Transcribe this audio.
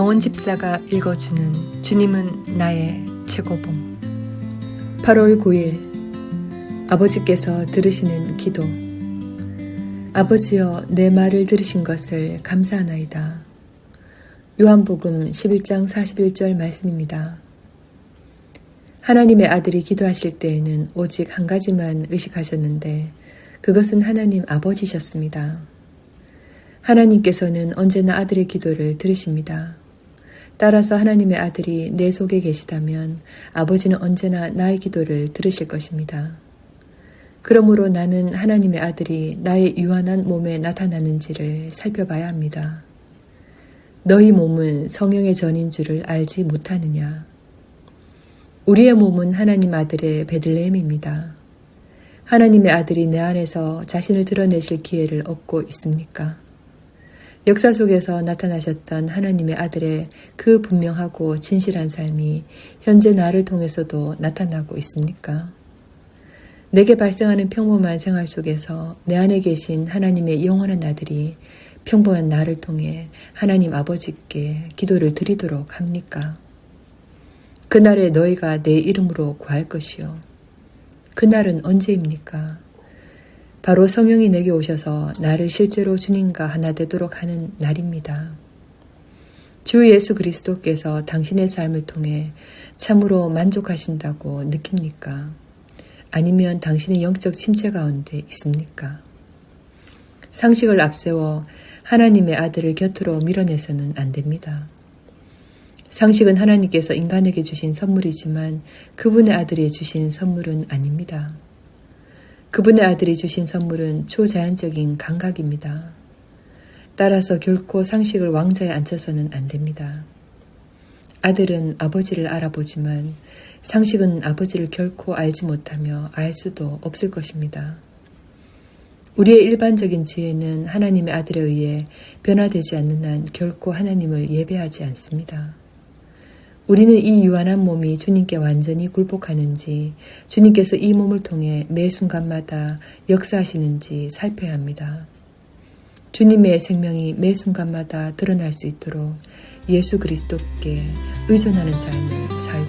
정원 집사가 읽어주는 주님은 나의 최고봉 8월 9일 아버지께서 들으시는 기도 아버지여 내 말을 들으신 것을 감사하나이다. 요한복음 11장 41절 말씀입니다. 하나님의 아들이 기도하실 때에는 오직 한 가지만 의식하셨는데 그것은 하나님 아버지셨습니다. 하나님께서는 언제나 아들의 기도를 들으십니다. 따라서 하나님의 아들이 내 속에 계시다면 아버지는 언제나 나의 기도를 들으실 것입니다. 그러므로 나는 하나님의 아들이 나의 유한한 몸에 나타나는지를 살펴봐야 합니다. 너희 몸은 성령의 전인 줄을 알지 못하느냐? 우리의 몸은 하나님 아들의 베들레헴입니다. 하나님의 아들이 내 안에서 자신을 드러내실 기회를 얻고 있습니까? 역사 속에서 나타나셨던 하나님의 아들의 그 분명하고 진실한 삶이 현재 나를 통해서도 나타나고 있습니까? 내게 발생하는 평범한 생활 속에서 내 안에 계신 하나님의 영원한 아들이 평범한 나를 통해 하나님 아버지께 기도를 드리도록 합니까? 그날에 너희가 내 이름으로 구할 것이요. 그날은 언제입니까? 바로 성령이 내게 오셔서 나를 실제로 주님과 하나 되도록 하는 날입니다. 주 예수 그리스도께서 당신의 삶을 통해 참으로 만족하신다고 느낍니까? 아니면 당신의 영적 침체 가운데 있습니까? 상식을 앞세워 하나님의 아들을 곁으로 밀어내서는 안 됩니다. 상식은 하나님께서 인간에게 주신 선물이지만 그분의 아들이 주신 선물은 아닙니다. 그분의 아들이 주신 선물은 초자연적인 감각입니다. 따라서 결코 상식을 왕자에 앉혀서는 안 됩니다. 아들은 아버지를 알아보지만 상식은 아버지를 결코 알지 못하며 알 수도 없을 것입니다. 우리의 일반적인 지혜는 하나님의 아들에 의해 변화되지 않는 한 결코 하나님을 예배하지 않습니다. 우리는 이 유한한 몸이 주님께 완전히 굴복하는지 주님께서 이 몸을 통해 매 순간마다 역사하시는지 살펴야 합니다. 주님의 생명이 매 순간마다 드러날 수 있도록 예수 그리스도께 의존하는 삶을 있습니까?